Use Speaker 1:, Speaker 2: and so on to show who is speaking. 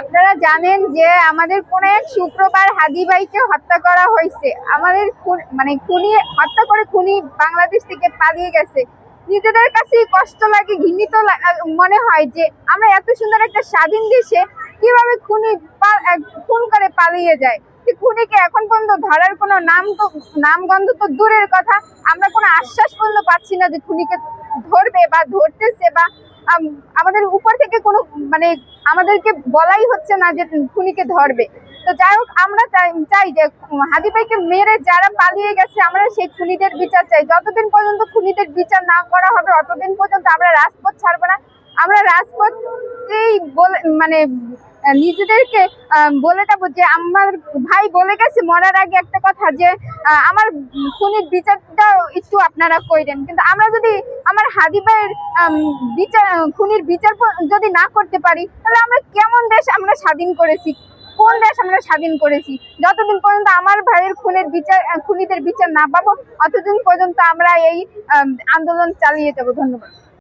Speaker 1: আপনারা জানেন যে আমাদের কোন এক শুক্রবার হাদি ভাইকে হত্যা করা হয়েছে। আমাদের মানে খুনি, হত্যা করে খুনি বাংলাদেশ থেকে পালিয়ে গেছে। নিজেদের কাছে কষ্ট লাগে, ঘৃণিত মনে হয় যে আমরা এত সুন্দর একটা স্বাধীন দেশে কীভাবে খুনি খুন করে পালিয়ে যায়? খুনিকে এখন পর্যন্ত ধরার কোনো নাম তো, নামগন্ধ তো দূরের কথা। আমরা কোনো আশ্বাস পর্যন্ত পাচ্ছি না যে খুনিকে ধরবে বা ধরতেছে বা আমাদের উপর মানে আমাদেরকে বলাই হচ্ছে না যে খুনিকে ধরবে। তো যাই হোক, আমরা চাই যে হাদি ভাইকে মেরে যারা পালিয়ে গেছে, আমরা সেই খুনিদের বিচার চাই। যতদিন পর্যন্ত খুনিদের বিচার না করা হবে, অতদিন পর্যন্ত আমরা রাজপথ ছাড়বো না। আমরা রাজপথ এই বলে মানে নিজেদেরকে বলে যাব যে আমার ভাই বলে গেছে মরার আগে একটা কথা যে আমার খুনির বিচারটা একটু আপনারা কইরেন। কিন্তু আমরা যদি আমার হাদি ভাইয়ের বিচার, খুনির বিচার যদি না করতে পারি, তাহলে আমরা কেমন দেশ আমরা স্বাধীন করেছি? কোন দেশ আমরা স্বাধীন করেছি? যতদিন পর্যন্ত আমার ভাইয়ের খুনের বিচার খুনিদের বিচার না পাবো, অতদিন পর্যন্ত আমরা এই আন্দোলন চালিয়ে যাব। ধন্যবাদ।